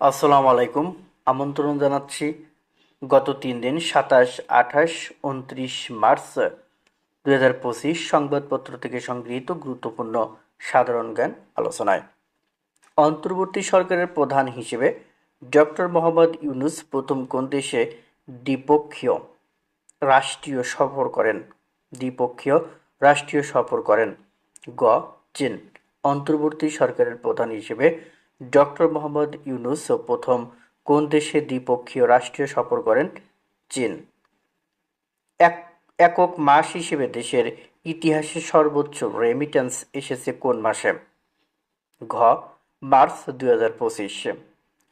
আসসালামু আলাইকুম। আমন্ত্রণ জানাচ্ছি গত তিন দিন, সাতাশ, আঠাশ, উনত্রিশ মার্চ দুই হাজার পঁচিশ সংবাদপত্র থেকে সংগৃহীত গুরুত্বপূর্ণ সাধারণ জ্ঞান আলোচনায়। অন্তর্বর্তী সরকারের প্রধান হিসেবে ডক্টর মোহাম্মদ ইউনুস প্রথম কোন দেশে দ্বিপক্ষীয় রাষ্ট্রীয় সফর করেন? দ্বিপক্ষীয় রাষ্ট্রীয় সফর করেন গ. চীন। অন্তর্বর্তী সরকারের প্রধান হিসেবে ডক্টর মোহাম্মদ ইউনুস প্রথম কোন দেশে দ্বিপক্ষীয় রাষ্ট্রীয় সফর করেন? চীন। এক, একক মাস হিসেবে দেশের ইতিহাসে সর্বোচ্চ রেমিটেন্স এসেছে কোন মাসে? ঘ, মার্চ দুই হাজার পঁচিশ।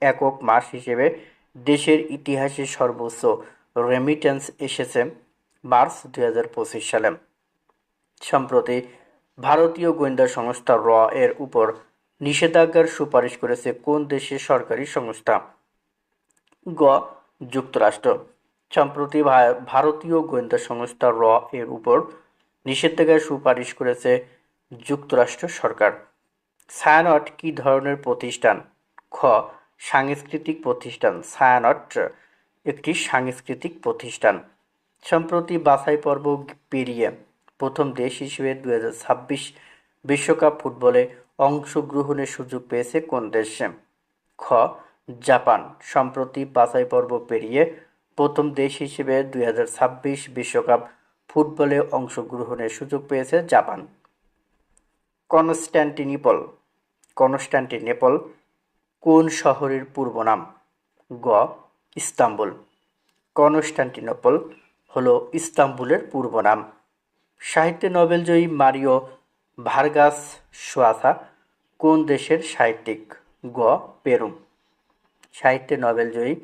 একক মাস হিসেবে দেশের ইতিহাসে সর্বোচ্চ রেমিটেন্স এসেছে মার্চ দুই হাজার পঁচিশ সালে। সম্প্রতি ভারতীয় গোয়েন্দা সংস্থা র এর উপর নিষেধাজ্ঞার সুপারিশ করেছে কোন দেশের সরকারি সংস্থা? গ. যুক্তরাষ্ট্র। সম্প্রতি ভারতীয় গোয়েন্দা সংস্থা র এর উপর নিষেধাজ্ঞার সুপারিশ করেছে যুক্তরাষ্ট্র সরকার। ছায়ানট কি ধরনের প্রতিষ্ঠান? খ. সাংস্কৃতিক প্রতিষ্ঠান। ছায়ানট একটি সাংস্কৃতিক প্রতিষ্ঠান। সম্প্রতি বাছাই পর্ব পেরিয়ে প্রথম দেশ হিসেবে দু বিশ্বকাপ ফুটবলে অংশগ্রহণের সুযোগ পেয়েছে কোন দেশ? খ. জাপান। সম্প্রতি বাছাই পর্ব পেরিয়ে প্রথম দেশ হিসেবে দুই বিশ্বকাপ ফুটবলে অংশগ্রহণের সুযোগ পেয়েছে জাপান। কনস্ট্যান্টিনিপল কনস্ট্যান্টিনেপল কোন শহরের পূর্ব নাম গ. ইস্তাম্বুল। কনস্ট্যান্টিনোপল হলো ইস্তাম্বুলের পূর্ব নাম সাহিত্যে নোবেলজয়ী মারিও ভার্গাস সোয়াসা কোন দেশের সাহিত্যিক? গ. পেরু সাহিত্যে নোবেলজয়ী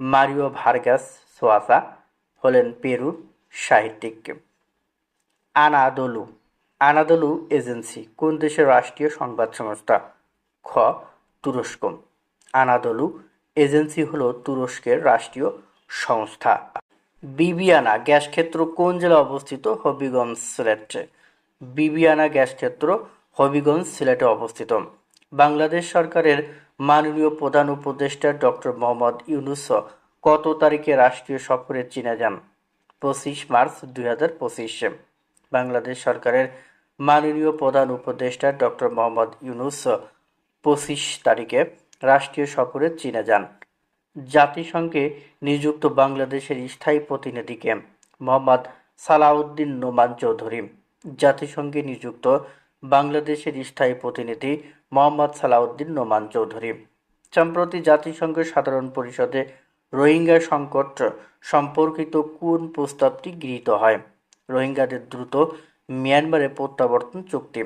মারিও ভার্গাস সোয়াসা হলেন পেরুর সাহিত্যিক। আনাদলু। আনাদলু এজেন্সি কোন দেশের রাষ্ট্রীয় সংবাদ সংস্থা? খ. তুরস্ক আনাদলু এজেন্সি হল তুরস্কের রাষ্ট্রীয় সংস্থা। বিবিয়ানা গ্যাস ক্ষেত্র কোন জেলায় অবস্থিত? হবিগঞ্জ সিলেটে বিবিয়ানা গ্যাস ক্ষেত্র হবিগঞ্জ সিলেটে অবস্থিত। বাংলাদেশ সরকারের মাননীয় প্রধান উপদেষ্টা ডক্টর মোহাম্মদ ইউনুস কত তারিখে রাষ্ট্রীয় সফরে চীনে যান? পঁচিশ মার্চ দুই হাজার পঁচিশে। বাংলাদেশ সরকারের মাননীয় প্রধান উপদেষ্টা ডক্টর মোহাম্মদ ইউনুস পঁচিশ তারিখে রাষ্ট্রীয় সফরে চীনে যান। জাতিসংঘে নিযুক্ত বাংলাদেশের স্থায়ী প্রতিনিধিকে মোহাম্মদ সালাউদ্দিন নোমান চৌধুরী জাতিসংঘে নিযুক্ত বাংলাদেশের স্থায়ী প্রতিনিধি মোহাম্মদ সালাউদ্দিন নোমান চৌধুরী। সম্প্রতি জাতিসংঘের সাধারণ পরিষদে রোহিঙ্গা সংকট সম্পর্কিত কোন প্রস্তাবটি গৃহীত হয়? রোহিঙ্গাদের দ্রুত মিয়ানমারে প্রত্যাবর্তন চুক্তি।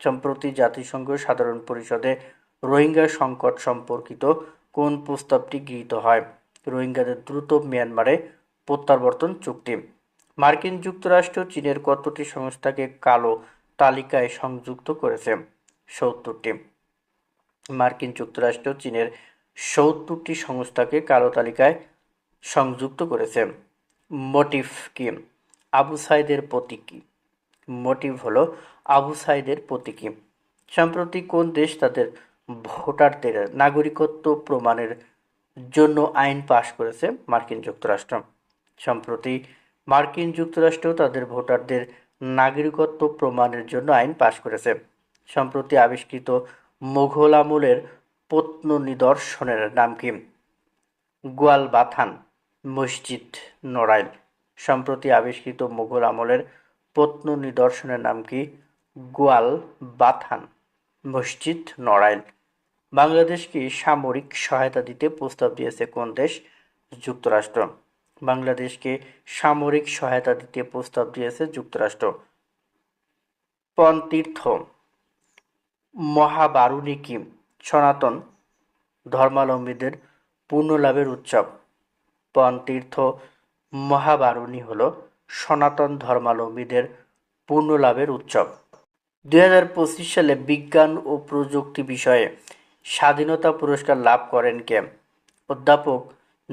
সম্প্রতি জাতিসংঘ সাধারণ পরিষদে রোহিঙ্গা সংকট সম্পর্কিত কোন প্রস্তাবটি গৃহীত হয়? রোহিঙ্গাদের দ্রুত মিয়ানমারে প্রত্যাবর্তন চুক্তি। মার্কিন যুক্তরাষ্ট্র চীনের কতটি সংস্থাকে কালো তালিকায় সংযুক্ত করেছে? সত্তরটি। মার্কিন যুক্তরাষ্ট্র চীনের সত্তরটি সংস্থাকে কালো তালিকায় সংযুক্ত করেছে। মোটিভ কি? আবু সাইদের প্রতীকী মোটিভ হলো আবু সাইদের প্রতীকী সম্প্রতি কোন দেশ তাদের ভোটারদের নাগরিকত্ব প্রমাণের জন্য আইন পাশ করেছে? মার্কিন যুক্তরাষ্ট্র। সম্প্রতি মার্কিন যুক্তরাষ্ট্র তাদের ভোটারদের নাগরিকত্ব প্রমাণের জন্য আইন পাশ করেছে। সম্প্রতি আবিষ্কৃত মোঘল আমলের প্রত্ন নিদর্শনের নাম কি? গোয়ালবাথান, মসজিদ নড়াইল। সম্প্রতি আবিষ্কৃত মোঘল আমলের প্রত্ন নিদর্শনের নাম কি? গোয়াল বাথান মসজিদ নড়াইল। বাংলাদেশকে সামরিক সহায়তা দিতে প্রস্তাব দিয়েছে কোন দেশ? যুক্তরাষ্ট্র। বাংলাদেশকে সামরিক সহায়তা দিতে প্রস্তাব দিয়েছে যুক্তরাষ্ট্র। পনতীর্থ মহাবারুণী কি সনাতন ধর্মাবলম্বীদের পুণ্যলাভের উৎসব। পনতীর্থ মহাবারুণী হল সনাতন ধর্মাবলম্বীদের পুণ্যলাভের উৎসব। দুই হাজার পঁচিশ সালে বিজ্ঞান ও প্রযুক্তি বিষয়ে স্বাধীনতা পুরস্কার লাভ করেন কে? অধ্যাপক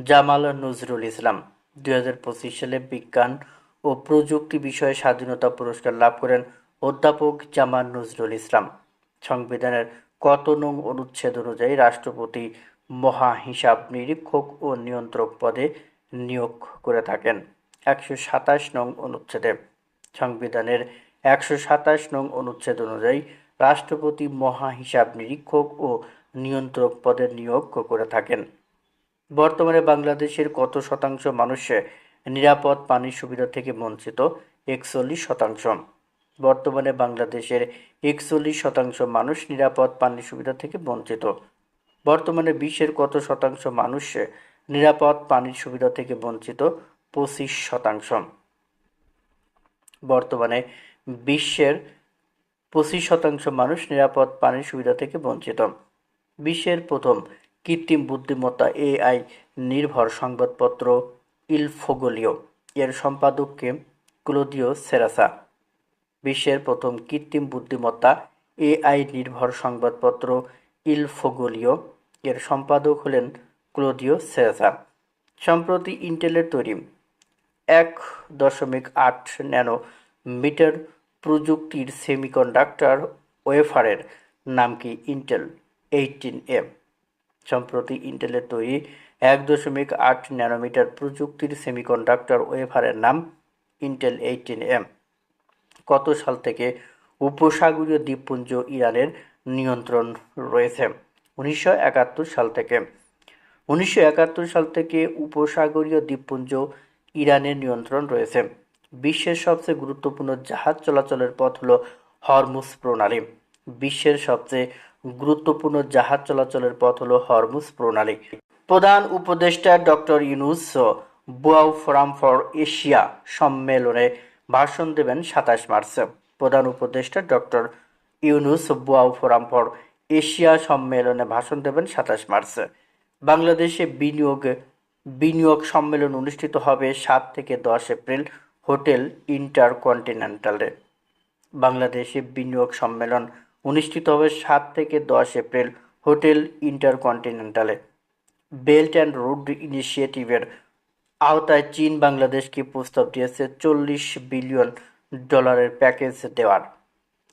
জামাল নজরুল ইসলাম। দুই হাজার পঁচিশ সালে বিজ্ঞান ও প্রযুক্তি বিষয়ে স্বাধীনতা পুরস্কার লাভ করেন অধ্যাপক জামান নজরুল ইসলাম। সংবিধানের কত নং অনুচ্ছেদ অনুযায়ী রাষ্ট্রপতি মহা হিসাব নিরীক্ষক ও নিয়ন্ত্রক পদে নিয়োগ করে থাকেন। একশো সাতাশ নং অনুচ্ছেদে। সংবিধানের একশো সাতাশ নং অনুচ্ছেদ অনুযায়ী রাষ্ট্রপতি মহা হিসাব নিরীক্ষক ও নিয়ন্ত্রক পদে নিয়োগ করে থাকেন। বর্তমানে বাংলাদেশের কত শতাংশ মানুষে নিরাপদ পানির সুবিধা থেকে বঞ্চিত? একচল্লিশ শতাংশ। বর্তমানে বাংলাদেশের একচল্লিশ শতাংশ মানুষ নিরাপদ পানির সুবিধা থেকে বঞ্চিত। বর্তমানে বিশ্বের কত শতাংশ মানুষ নিরাপদ পানির সুবিধা থেকে বঞ্চিত? পঁচিশ শতাংশ। বর্তমানে বিশ্বের পঁচিশ শতাংশ মানুষ নিরাপদ পানির সুবিধা থেকে বঞ্চিত। বিশ্বের প্রথম কৃত্রিম বুদ্ধিমত্তা এআই নির্ভর সংবাদপত্র ইলফোগোলিও। এর সম্পাদককে ক্লোদিও সেরাসা। বিশ্বের প্রথম কৃত্রিম বুদ্ধিমত্তা এআই নির্ভর সংবাদপত্র ইলফোগোলিও। এর সম্পাদক হলেন ক্লোদিও সেরাসা। সম্প্রতি ইন্টেলের তৈরি এক দশমিক আট ন্যানো মিটার প্রযুক্তির সেমিকন্ডাক্টর ওয়েফারের নাম কি? Intel, eighteen M. সম্প্রতি ইন্টেলের তৈরি এক দশমিক আট ন্যানোমিটার প্রযুক্তির সেমিকন্ডাক্টর ওয়েফারের নাম ইন্টেল এইটিন এম। কত সাল থেকে উপসাগরীয় দ্বীপপুঞ্জ ইরানের নিয়ন্ত্রণ রয়েছে? উনিশশো একাত্তর সাল থেকে। উনিশশো একাত্তর সাল থেকে উপসাগরীয় দ্বীপপুঞ্জ ইরানের নিয়ন্ত্রণ রয়েছে। বিশ্বের সবচেয়ে গুরুত্বপূর্ণ জাহাজ চলাচলের পথ হল হরমুজ প্রণালী। বিশ্বের সবচেয়ে গুরুত্বপূর্ণ জাহাজ চলাচলের পথ হলো হরমুজ প্রণালী। প্রধান উপদেষ্টা doctor Yunus Boao forum for Asia সম্মেলনে ভাষণ দেবেন সাতাশ মার্চ। প্রধান উপদেষ্টা doctor Yunus Boao forum for Asia সম্মেলনে ভাষণ দেবেন সাতাশ মার্চ। বাংলাদেশে বিনিয়োগ বিনিয়োগ সম্মেলন অনুষ্ঠিত হবে সাত থেকে দশ এপ্রিল হোটেল ইন্টারকন্টিনেন্টালে। বাংলাদেশে বিনিয়োগ সম্মেলন অনুষ্ঠিত হবে সাত থেকে দশ এপ্রিল হোটেল ইন্টারকন্টিনেন্টালে। বেল্ট অ্যান্ড রোড ইনিশিয়েটিভের আওতায় চীন বাংলাদেশকে প্রস্তাব দিয়েছে চল্লিশ বিলিয়ন ডলারের প্যাকেজ দেওয়ার।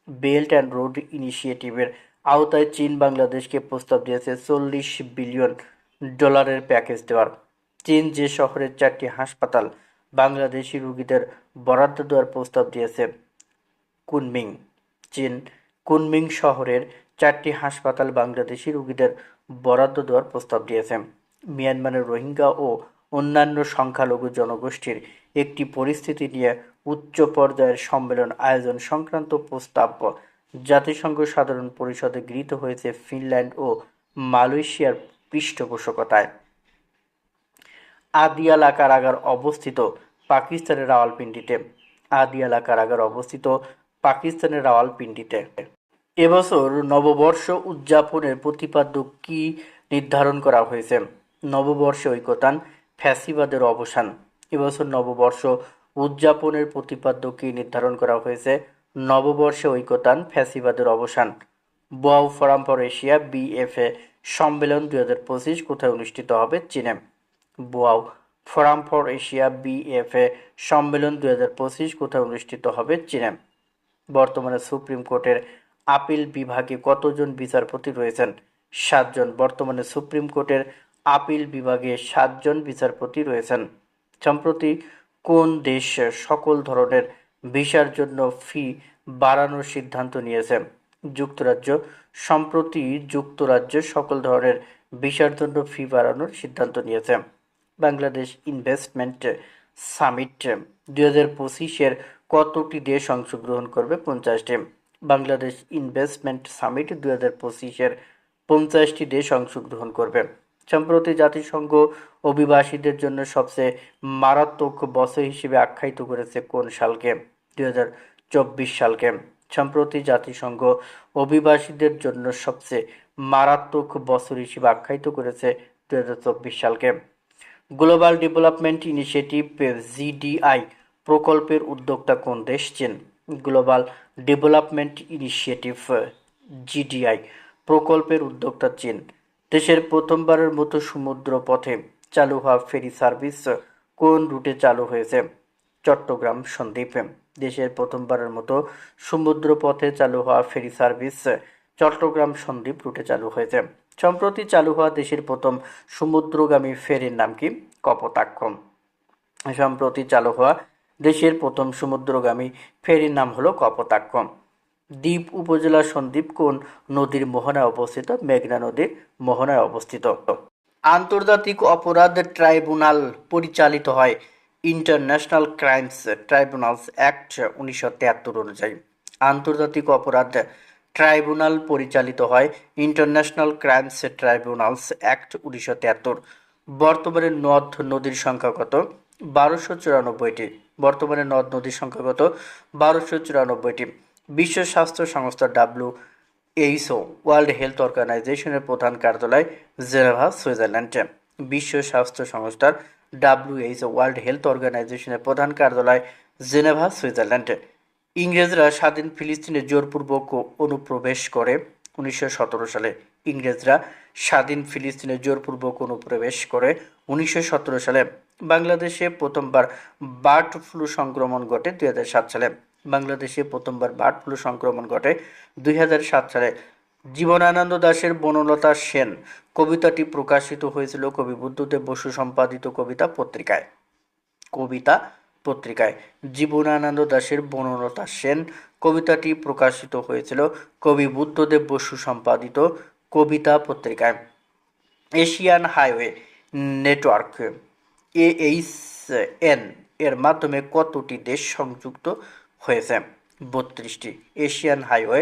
বেল্ট অ্যান্ড রোড ইনিশিয়েটিভের আওতায় চীন বাংলাদেশকে প্রস্তাব দিয়েছে চল্লিশ বিলিয়ন ডলারের প্যাকেজ দেওয়ার। চীন যে শহরের চারটি হাসপাতাল বাংলাদেশি রোগীদের বরাদ্দ দেওয়ার প্রস্তাব দিয়েছে কুনমিং। চীন কুনমিং শহরের চারটি হাসপাতাল বাংলাদেশি রোগীদের বরাদ্দ দেওয়ার প্রস্তাব দিয়েছে। মিয়ানমারের রোহিঙ্গা ও অন্যান্য সংখ্যালঘু জনগোষ্ঠীর একটি পরিস্থিতি নিয়ে উচ্চ পর্যায়ের সম্মেলন আয়োজন সংক্রান্ত প্রস্তাব জাতিসংঘ সাধারণ পরিষদে গৃহীত হয়েছে ফিনল্যান্ড ও মালয়েশিয়ার পৃষ্ঠপোষকতায়। আদিয়ালা কারাগার অবস্থিত পাকিস্তানের রাওয়ালপিন্ডিতে। আদিয়ালা কারাগার অবস্থিত পাকিস্তানের রাওয়ালপিন্ডিতে। এবছর নববর্ষ উদযাপনের প্রতিপাদ্য কি নির্ধারণ করা হয়েছে? নববর্ষ ঐকতান, ফ্যাসিবাদের অবসান। এবছর নববর্ষ উদযাপনের প্রতিপাদ্য কি নির্ধারণ করা হয়েছে? নববর্ষে ঐকতান, ফ্যাসিবাদের অবসান। Boao forum for Asia, BFA সম্মেলন দুই হাজার পঁচিশ কোথায় অনুষ্ঠিত হবে? চীনে। Boao forum for Asia, BFA সম্মেলন দুই হাজার পঁচিশ কোথায় অনুষ্ঠিত হবে? চীনে। বর্তমানে সুপ্রিম কোর্টের আপিল বিভাগে কতজন বিচারপতি রয়েছেন? সাতজন। বর্তমানে সুপ্রিম কোর্টের আপিল বিভাগে সাতজন বিচারপতি রয়েছেন। সম্প্রতি কোন দেশ সকল ধরনের ভিসার জন্য ফি বাড়ানোর সিদ্ধান্ত নিয়েছে? যুক্তরাজ্য। সম্প্রতি যুক্তরাজ্য সকল ধরনের ভিসার জন্য ফি বাড়ানোর সিদ্ধান্ত নিয়েছে। Bangladesh investment summit. দুই হাজার পঁচিশের কতটি দেশ অংশগ্রহণ করবে পঞ্চাশটি? বাংলাদেশ ইনভেস্টমেন্ট সামিট দু হাজার পঁচিশের পঞ্চাশটি দেশ অংশগ্রহণ করবে। সম্প্রতি জাতিসংঘ অভিবাসীদের জন্য সবচেয়ে মারাত্মক বছর হিসেবে আখ্যায়িত করেছে কোন সালকে? দুই হাজার চব্বিশ সালকে। সম্প্রতি জাতিসংঘ অভিবাসীদের জন্য সবচেয়ে মারাত্মক বছর হিসেবে আখ্যায়িত করেছে দুই হাজার চব্বিশ সালকে। গ্লোবাল ডেভেলপমেন্ট ইনিশিয়েটিভ জিডিআই প্রকল্পের উদ্যোক্তা কোন দেশ? চীন। গ্লোবাল ডেভেলপমেন্ট ইনিশিয়েটিভ জিডিআই প্রকল্পের উদ্যোক্তা চীন। দেশের প্রথমবারের মতো সমুদ্র পথে চালু হওয়া ফেরি সার্ভিস কোন রুটে চালু হয়েছে? চট্টগ্রাম, সন্দ্বীপ। দেশের প্রথমবারের মতো সমুদ্র পথে চালু হওয়া ফেরি সার্ভিস চট্টগ্রাম, সন্দ্বীপ রুটে চালু হয়েছে। সম্প্রতি চালু হওয়া দেশের প্রথম সমুদ্রগামী ফেরির নাম কি? কপোতাক্ষ। সম্প্রতি চালু হওয়া দেশের প্রথম সমুদ্রগামী ফেরির নাম হলো কপোতাক্ষ দ্বীপ উপজেলা সন্দ্বীপ কোন নদীর মোহনায় অবস্থিত? মেঘনা নদীর মোহনায় অবস্থিত। আন্তর্জাতিক অপরাধ ট্রাইব্যুনাল পরিচালিত হয় ইন্টারন্যাশনাল ক্রাইমস ট্রাইব্যুনালস অ্যাক্ট উনিশশো তেহাত্তর অনুযায়ী। আন্তর্জাতিক অপরাধ ট্রাইব্যুনাল পরিচালিত হয় ইন্টারন্যাশনাল ক্রাইমস ট্রাইব্যুনালস অ্যাক্ট উনিশশো তেহাত্তর বর্তমানে নদ নদীর সংখ্যা কত? বারোশো চুরানব্বইটি। বর্তমানে নদ নদীর সংখ্যা কত? বারোশো চুরানব্বইটি। বিশ্ব স্বাস্থ্য সংস্থা ডাব্লিউ এইসও ওয়ার্ল্ড হেলথ অর্গানাইজেশনের প্রধান কার্যালয় জেনেভা, সুইজারল্যান্ডে। বিশ্ব স্বাস্থ্য সংস্থার ডাব্লিউএইচও ওয়ার্ল্ড হেলথ অর্গানাইজেশনের প্রধান কার্যালয় জেনেভা, সুইজারল্যান্ডে। ইংরেজরা স্বাধীন ফিলিস্তিনে জোরপূর্বক অনুপ্রবেশ করে উনিশশো সতেরো সালে। ইংরেজরা স্বাধীন ফিলিস্তিনে জোরপূর্বক অনুপ্রবেশ করে উনিশশো সতেরো সালে। বাংলাদেশে প্রথমবার বার্ড ফ্লু সংক্রমণ ঘটে দুই হাজার সাত সালে। বাংলাদেশে প্রথমবার বার্ড ফ্লু সংক্রমণ ঘটে দুই হাজার সাত সালে। জীবনানন্দ দাশের বনলতা সেন কবিতাটি প্রকাশিত হয়েছিল কবি বুদ্ধদেব বসু সম্পাদিত কবিতা পত্রিকায়। কবিতা পত্রিকায় জীবনানন্দ দাশের বনলতা সেন কবিতাটি প্রকাশিত হয়েছিল কবি বুদ্ধদেব বসু সম্পাদিত কবিতা পত্রিকায়। Asian highway network H N এর মাধ্যমে কতটি দেশ সংযুক্ত হয়েছে? বত্রিশটি। এশিয়ান হাইওয়ে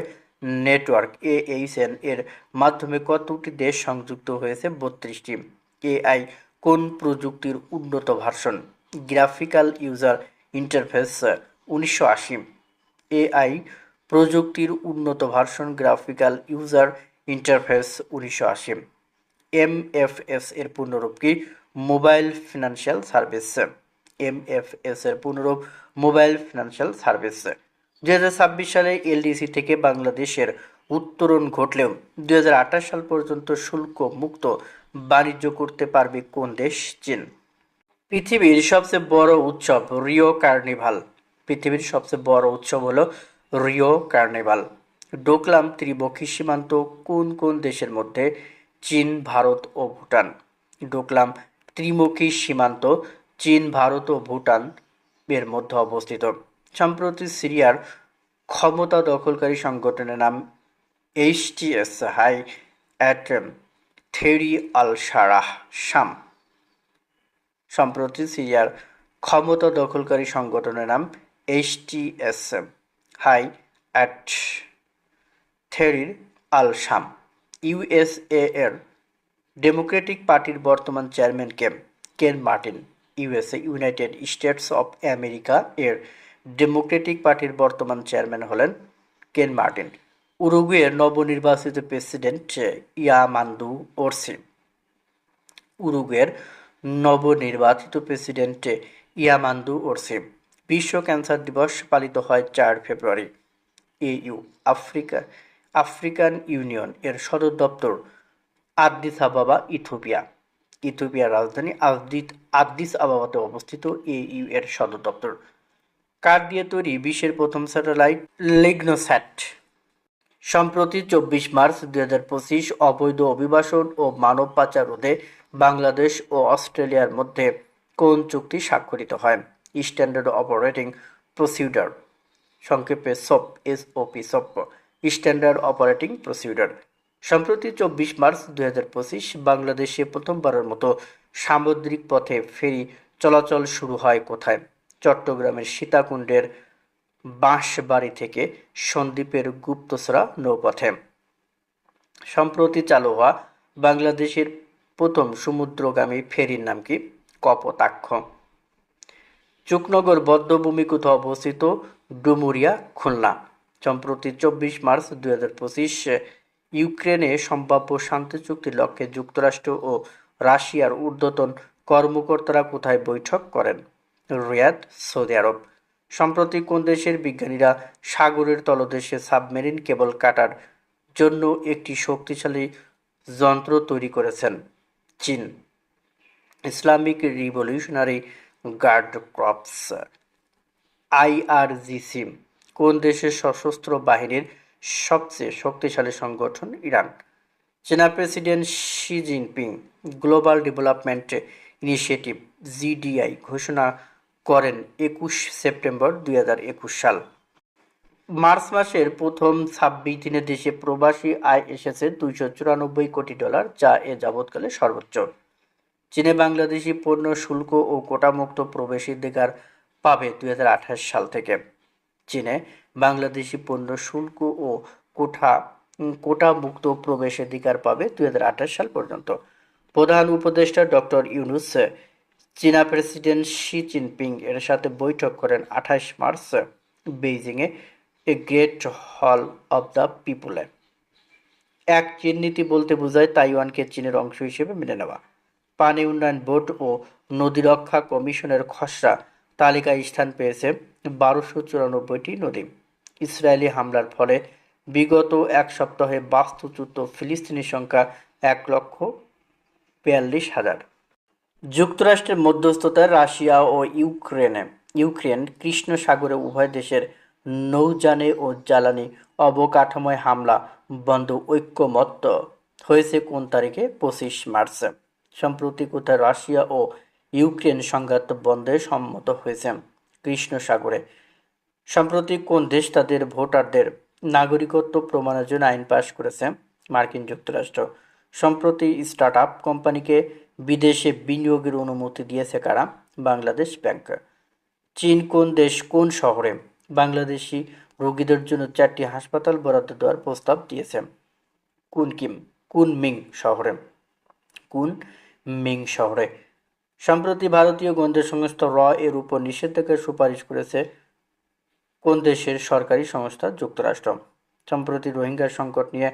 নেটওয়ার্ক এএইচএন এর মাধ্যমে কতটি দেশ সংযুক্ত হয়েছে? বত্রিশটি। এআই কোন প্রযুক্তির উন্নত ভার্সন? গ্রাফিক্যাল ইউজার ইন্টারফেস, উনিশশো আশি। এআই প্রযুক্তির উন্নত ভার্সন গ্রাফিক্যাল ইউজার ইন্টারফেস, উনিশশো আশি। এমএফএস এর পূর্ণরূপ কি? মোবাইল ফিনান্সিয়াল সার্ভিস এমএফএস এর পূর্ণরূপ মোবাইল ফিনান্সিয়াল সার্ভিস। দু হাজার ছাব্বিশ সালে এলডিসি থেকে বাংলাদেশের উত্তরণ ঘটলেও দু হাজার আঠাশ সাল পর্যন্ত শুল্ক মুক্ত বাণিজ্য করতে পারবে কোন দেশ? চীন। পৃথিবীর সবচেয়ে বড় উৎসব রিও কার্নিভাল। পৃথিবীর সবচেয়ে বড় উৎসব হলো রিও কার্নিভাল। ডোকলাম ত্রিমুখী সীমান্ত কোন কোন দেশের মধ্যে? চীন, ভারত ও ভুটান। ডোকলাম ত্রিমুখী সীমান্ত চীন, ভারত ও ভুটান এর মধ্যে অবস্থিত। সম্প্রতি সিরিয়ার ক্ষমতা দখলকারী সংগঠনের নাম এইচটিএস হাই অ্যাট থেরি আল সারাহ শাম। সম্প্রতি সিরিয়ার ক্ষমতা দখলকারী সংগঠনের নাম এইচটিএস হাই অ্যাট থেরির আল শাম। ইউএসএ এর ডেমোক্রেটিক পার্টির বর্তমান chairman K Ken Martin, USA, United States of America এর ডেমোক্রেটিক পার্টির বর্তমান চেয়ারম্যান হলেন কেন মার্টিন, উরুগুয়ের নবনির্বাচিত প্রেসিডেন্ট ইয়ামান্দু ওরসি। উরুগুয়ের নবনির্বাচিত প্রেসিডেন্ট ইয়ামান্দু ওরসি বিশ্ব ক্যান্সার দিবস পালিত হয় চার February. A U, Africa, African union এর সদর দপ্তর আদ্দিস আবাবা ইথোপিয়া ইথোপিয়ার রাজধানী আদ্দিত আদ্দিস আবাবাতে অবস্থিত ইউ এর সদর দপ্তর। কাঠ দিয়ে তৈরি বিশ্বের প্রথম স্যাটেলাইট? লিগনোস্যাট। সম্প্রতি চব্বিশ মার্চ দুই হাজার পঁচিশ অবৈধ অভিবাসন ও মানব পাচার রোধে বাংলাদেশ ও অস্ট্রেলিয়ার মধ্যে কোন চুক্তি স্বাক্ষরিত হয়? স্ট্যান্ডার্ড অপারেটিং প্রসিডিউর সংক্ষেপে SOP SOP SOP standard operating procedure সম্প্রতি চব্বিশ মার্চ দুই হাজার পঁচিশ বাংলাদেশে প্রথমবারের মতো সামুদ্রিক পথে ফেরি চলাচল শুরু হয় কোথায়? চট্টগ্রামের সীতাকুণ্ডের বাঁশবাড়ি থেকে সন্দ্বীপের গুপ্তসরা নৌপথে। সম্প্রতি চালু হওয়া বাংলাদেশের প্রথম সমুদ্রগামী ফেরির নাম কি? কপোতাক্ষ। চুকনগর বদ্ধভূমি কোথাও অবস্থিত ডুমুরিয়া, খুলনা। সম্প্রতি চব্বিশ মার্চ দুই হাজার পঁচিশ ইউক্রেনে সম্ভাব্য শান্তি চুক্তির লক্ষ্যে যুক্তরাষ্ট্র ও রাশিয়ার ঊর্ধ্বতন কর্মকর্তারা কোথায় বৈঠক করেন? Riyadh, Saudi Arab. সম্প্রতি কোন দেশের বিজ্ঞানীরা সাগরের তলদেশে সাবমেরিন কেবল কাটার জন্য একটি শক্তিশালী যন্ত্র তৈরি করেছেন? চীন। Islamic revolutionary guard corps, IRGC. কোন দেশের সশস্ত্র বাহিনীর সবচেয়ে শক্তিশালী সংগঠন ইরান। চীনা president Xi Jinping global development initiative GDI ঘোষণা করেন একুশ সেপ্টেম্বর দুই হাজার একুশ সাল। মার্চ মাসের প্রথম ছাব্বিশ দিনে দেশে প্রবাসী আয় এসেছে দুইশো চুরানব্বই কোটি ডলার, যা এ যাবৎকালে সর্বোচ্চ। চীনে বাংলাদেশি পণ্য শুল্ক ও কোটামুক্ত প্রবেশাধিকার পাবে দুই হাজার আঠাশ সাল থেকে। চীনে বাংলাদেশি পণ্য শুল্ক ও কোঠা কোটামুক্ত প্রবেশাধিকার পাবে দুই হাজার আঠাশ সাল পর্যন্ত। প্রধান উপদেষ্টা ডক্টর ইউনুস, চীনা প্রেসিডেন্ট শি জিনপিং এর সাথে বৈঠক করেন আঠাশ March বেইজিংয়ে, a great hall of the পিপুলে। এক চীন নীতি বলতে বোঝায় তাইওয়ানকে চীনের অংশ হিসেবে মেনে নেওয়া। পানি উন্নয়ন বোর্ড ও নদী রক্ষা কমিশনের খসড়া তালিকায় স্থান পেয়েছে বারোশো চুরানব্বইটি নদী। ইসরায়েলি হামলার ফলে বিগত এক সপ্তাহে বাস্তুচ্যুত ফিলিস্তিনি সংখ্যা এক লক্ষ বিয়াল্লিশ হাজার। যুক্তরাষ্ট্রের মধ্যস্থতায় রাশিয়া ও ইউক্রেনে, ইউক্রেন কৃষ্ণ সাগরে উভয় দেশের নৌযানে ও জ্বালানি অবকাঠামোয় হামলা বন্ধ ঐক্যমত্য হয়েছে কোন তারিখে? পঁচিশ মার্চে। সম্প্রতি কোথায় রাশিয়া ও ইউক্রেন সংঘাত বন্ধে সম্মত হয়েছে? কৃষ্ণ সাগরে সম্প্রতি কোন দেশ তাদের ভোটারদের নাগরিকত্ব প্রমাণের জন্য আইন পাশ করেছে? মার্কিন যুক্তরাষ্ট্র। সম্প্রতি স্টার্ট আপ কোম্পানিকে বিদেশে বিনিয়োগের অনুমতি দিয়েছে কারা? বাংলাদেশ ব্যাংক। চীন কোন দেশ কোন শহরে বাংলাদেশি রোগীদের জন্য চারটি হাসপাতাল বরাদ্দ দেওয়ার প্রস্তাব দিয়েছে? কুন কিম, কুন মিং শহরে? কুন মিং শহরে? সম্প্রতি ভারতীয় গোয়েন্দা সংস্থা র এর উপর নিষেধাজ্ঞার সুপারিশ করেছে কোন দেশের সরকারি সংস্থা যুক্তরাষ্ট্র? সম্প্রতি রোহিঙ্গা সংকট নিয়ে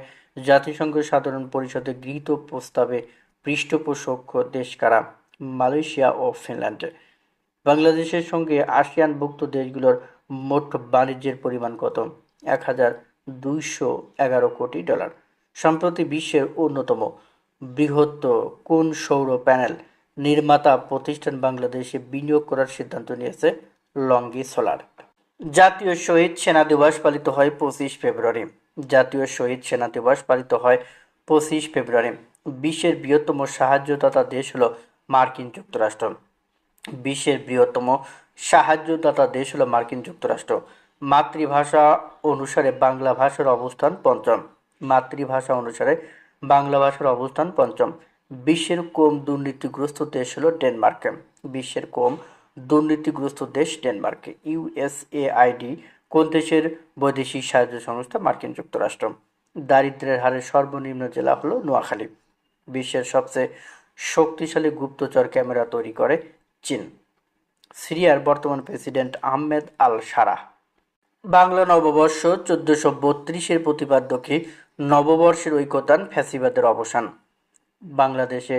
জাতিসংঘ সাধারণ পরিষদে গৃহীত প্রস্তাবে পৃষ্ঠপোষক দেশ কারা? মালয়েশিয়া ও ফিনল্যান্ড। বাংলাদেশের সঙ্গে আসিয়ানভুক্ত দেশগুলোর মোট বাণিজ্যের পরিমাণ কত? এক হাজার দুইশো এগারো কোটি ডলার। সম্প্রতি বিশ্বের অন্যতম বৃহত্ত কোন সৌর প্যানেল নির্মাতা প্রতিষ্ঠান বাংলাদেশে বিনিয়োগ করার সিদ্ধান্ত নিয়েছে? লঙ্গি সোলার। জাতীয় শহীদ সেনা দিবস পালিত হয় পঁচিশ ফেব্রুয়ারি। জাতীয় শহীদ সেনা দিবস পালিত হয় পঁচিশ ফেব্রুয়ারি। বিশ্বের বৃহত্তম সাহায্যদাতা দেশ হলো মার্কিন যুক্তরাষ্ট্র। বিশ্বের বৃহত্তম সাহায্যদাতা দেশ হলো মার্কিন যুক্তরাষ্ট্র। মাতৃভাষা অনুসারে বাংলা ভাষার অবস্থান পঞ্চম। মাতৃভাষা অনুসারে বাংলা ভাষার অবস্থান পঞ্চম। বিশ্বের কম দুর্নীতিগ্রস্ত দেশ হলো ডেনমার্ক। বিশ্বের কম দুর্নীতিগ্রস্ত দেশ ডেনমার্ক ইউএসএআইডি কোন দেশের বৈদেশিক সাহায্য সংস্থা মার্কিন যুক্তরাষ্ট্র? দারিদ্র্যের হারের সর্বনিম্ন জেলা হলো নোয়াখালী। বিশ্বের সবচেয়ে শক্তিশালী গুপ্তচর ক্যামেরা তৈরি করে চীন। সিরিয়ার বর্তমান president Ahmed al Sharaa Bangla নববর্ষ চোদ্দশো বত্রিশের প্রতিপাদ্যকে নববর্ষের ঐকতান ফ্যাসিবাদের অবসান। বাংলাদেশে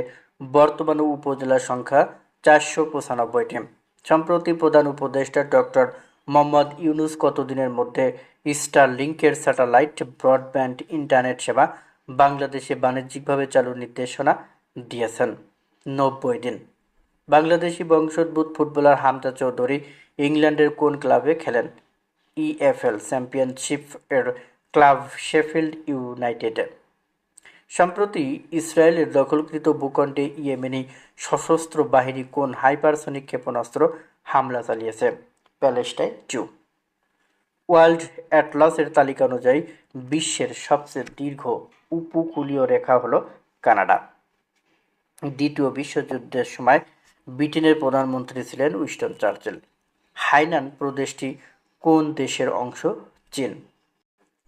বর্তমানে উপজেলা সংখ্যা চারশো পঁচানব্বইটি। সম্প্রতি প্রধান উপদেষ্টা ডক্টর মোহাম্মদ ইউনুস কতদিনের মধ্যে স্টার লিঙ্কের স্যাটেলাইট ব্রডব্যান্ড ইন্টারনেট সেবা বাংলাদেশে বাণিজ্যিকভাবে চালুর নির্দেশনা দিয়েছেন। নব্বই দিন। বাংলাদেশি বংশোদ্ভূত ফুটবলার হামজা চৌধুরী ইংল্যান্ডের কোন ক্লাবে খেলেন? ইএফএল চ্যাম্পিয়নশিপ এর ক্লাব শেফিল্ড ইউনাইটেডে সম্প্রতি ইসরায়েলের দখলকৃত ভূখণ্ডে ইয়েমেনি সশস্ত্র বাহিনী কোন হাইপারসনিক ক্ষেপণাস্ত্র হামলা চালিয়েছে? Palestine two. ওয়ার্ল্ড অ্যাটলাসের তালিকা অনুযায়ী বিশ্বের সবচেয়ে দীর্ঘ উপকূলীয় রেখা হলো কানাডা। দ্বিতীয় বিশ্বযুদ্ধের সময় ব্রিটেনের প্রধানমন্ত্রী ছিলেন উইস্টন চার্চিল। হাইনান প্রদেশটি কোন দেশের অংশ? চীন।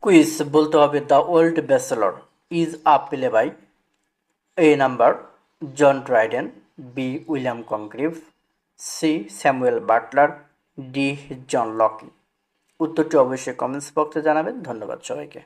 কুইজ, বলতে হবে the Old Bachelor. Is a by A number John Dryden B William Congreve C Samuel Butler D John Locke উত্তরটি অবশ্যই কমেন্টস বক্সে জানাবেন। ধন্যবাদ সবাইকে।